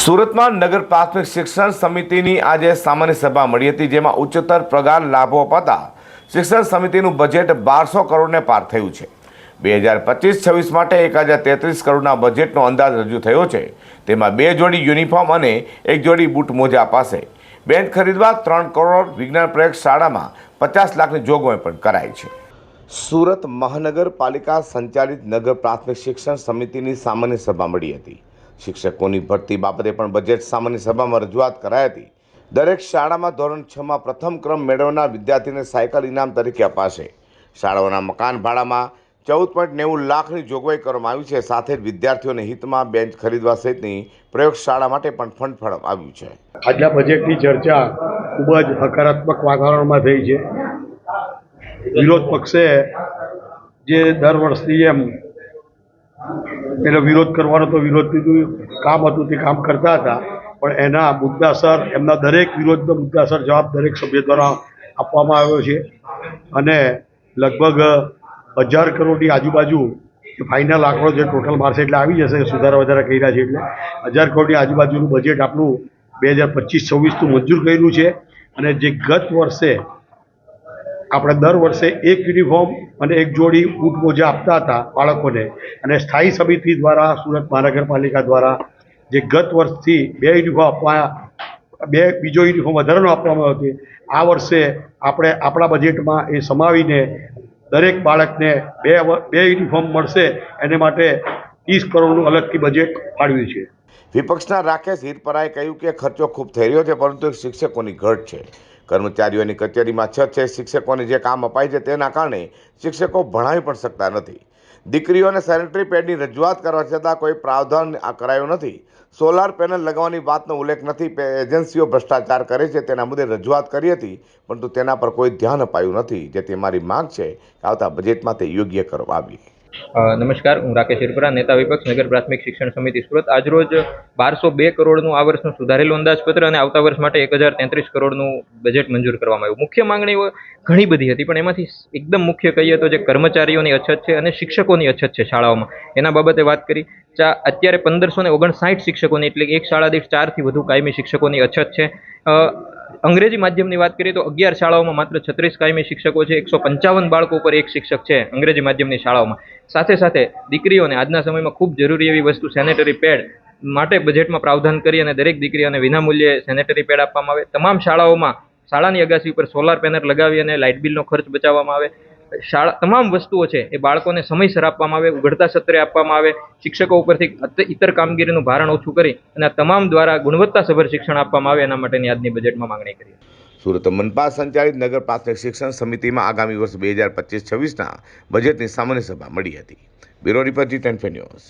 સુરતમાં નગર પ્રાથમિક શિક્ષણ સમિતિની આજે સામાન્ય સભા મળી હતી, જેમાં ઉચ્ચતર પગાર લાભો અપાતા શિક્ષણ સમિતિનું બજેટ બારસો કરોડને પાર થયું છે. બે હજાર પચીસ છવ્વીસ માટે એક હજાર તેત્રીસ કરોડના બજેટનો અંદાજ રજૂ થયો છે. તેમાં બે જોડી યુનિફોર્મ અને એક જોડી બૂટ મોજા અપાશે. બેન્ચ ખરીદવા ત્રણ કરોડ, વિજ્ઞાન પ્રયોગ શાળામાં પચાસ લાખની જોગવાઈ પણ કરાઈ છે. સુરત મહાનગરપાલિકા સંચાલિત નગર પ્રાથમિક શિક્ષણ સમિતિની સામાન્ય સભા મળી હતી. શિક્ષકોની ભરતી બાબતે પણ બજેટ સામાન્ય સભામાં રજૂઆત કરાઈ હતી. દરેક શાળામાં ધોરણ છમાં પ્રથમ ક્રમ મેળવનાર વિદ્યાર્થીને સાયકલ ઇનામ તરીકે અપાશે. શાળાઓના મકાન ભાડામાં ચૌદ પોઈન્ટ નેવું લાખની જોગવાઈ કરવામાં આવી છે. સાથે જ વિદ્યાર્થીઓને હિતમાં બેન્ચ ખરીદવા સહિતની પ્રયોગશાળા માટે પણ ફંડ ફાળવવામાં આવ્યું છે. આજના બજેટની ચર્ચા ખૂબ જ હકારાત્મક વાતાવરણમાં થઈ છે. વિરોધ પક્ષે જે દર વર્ષની એમ એનો વિરોધ કરવાનો તો વિરોધનું કામ હતું તે કામ કરતા હતા. પણ એના મુદ્દાસર, એમના દરેક વિરોધનો મુદ્દાસર જવાબ દરેક સભ્ય દ્વારા આપવામાં આવ્યો છે. અને લગભગ હજાર કરોડની આજુબાજુ ફાઇનલ આંકડો જે ટોટલ મારશે એટલે આવી જશે, સુધારા વધારા કર્યા છે એટલે. હજાર કરોડની આજુબાજુનું બજેટ આપણું બે હજાર પચીસ છવ્વીસનું મંજૂર કર્યું છે. અને જે ગત વર્ષે આપણે દર વર્ષે એક યુનિફોર્મ અને એક જોડી બૂટ મોજા આપતા હતા બાળકોને. અને સ્થાયી સમિતિ દ્વારા, સુરત મહાનગરપાલિકા દ્વારા જે ગત વર્ષથી બે યુનિફોર્મ આપવા બે બીજો યુનિફોર્મ વધારાનો આપવામાં આવ્યો છે, આ વર્ષે આપણે આપણા બજેટમાં એ સમાવીને દરેક બાળકને બે બે યુનિફોર્મ મળશે એને માટે ત્રીસ કરોડનું અલગથી બજેટ ફાળવ્યું છે. વિપક્ષના રાકેશ હિરપરાએ કહ્યું કે ખર્ચો ખૂબ થઈ રહ્યો છે, પરંતુ શિક્ષકોની ઘટ છે. કર્મચારીઓની કચેરીમાં છત છે શિક્ષકોને જે કામ અપાય છે તેના કારણે શિક્ષકો ભણાવી પણ શકતા નથી. દીકરીઓને સેનેટરી પેડની રજૂઆત કરવા છતાં કોઈ પ્રાવધાન આ કરાયું નથી. સોલાર પેનલ લગાવવાની વાતનો ઉલ્લેખ નથી. એજન્સીઓ ભ્રષ્ટાચાર કરે છે તેના મુદ્દે રજૂઆત કરી હતી, પરંતુ તેના પર કોઈ ધ્યાન અપાયું નથી. જેથી મારી માંગ છે કે આવતા બજેટમાં તે યોગ્ય કરવામાં આવે. નમસ્કાર, હું રાકેશ હિરપરા નેતા વિપક્ષ, નગર પ્રાથમિક શિક્ષણ સમિતિ સુરત. આજરોજ બારસો બે કરોડનું આ વર્ષનું સુધારેલું અંદાજપત્ર અને આવતા વર્ષ માટે એક હજાર તેત્રીસ કરોડનું બજેટ મંજૂર કરવામાં આવ્યું. મુખ્ય માંગણીઓ ઘણી બધી હતી, પણ એમાંથી એકદમ મુખ્ય કહીએ તો જે કર્મચારીઓની અછત છે અને શિક્ષકોની અછત છે શાળાઓમાં. એના બાબતે વાત કરી, ચા, અત્યારે પંદરસો ને ઓગણસાઠ શિક્ષકોની એટલે એક શાળા દીઠ ચારથી વધુ કાયમી શિક્ષકોની અછત છે. અંગ્રેજી માધ્યમની વાત કરીએ તો અગિયાર શાળાઓમાં માત્ર છત્રીસ કાયમી શિક્ષકો છે, એકસો પંચાવન બાળકો ઉપર એક શિક્ષક છે અંગ્રેજી માધ્યમની શાળાઓમાં. સાથે સાથે દીકરીઓને આજના સમયમાં ખૂબ જરૂરી એવી વસ્તુ સેનેટરી પેડ માટે બજેટમાં પ્રાવધાન કરી અને દરેક દીકરીઓને વિનામૂલ્યે સેનેટરી પેડ આપવામાં આવે. તમામ શાળાઓમાં શાળાની અગાસી ઉપર સોલાર પેનલ લગાવી અને લાઇટ બિલનો ખર્ચ બચાવવામાં આવે. શાળા તમામ વસ્તુઓ છે એ બાળકોને સમયસર આપવામાં આવે, ઉઘડતા સત્રે આપવામાં આવે, શિક્ષકો ઉપરથી ઇતર કામગીરીનું ભારણ ઓછું કરી અને તમામ દ્વારા ગુણવત્તાસભર શિક્ષણ આપવામાં આવે એના માટેની આજની બજેટમાં માંગણી કરી સુરત મનપા સંચાલિત નગર પ્રાથમિક શિક્ષણ સમિતિમાં આગામી વર્ષ બે હજાર પચીસ છવ્વીસના બજેટની સામાન્ય સભા મળી હતી. Bureau report G ten news.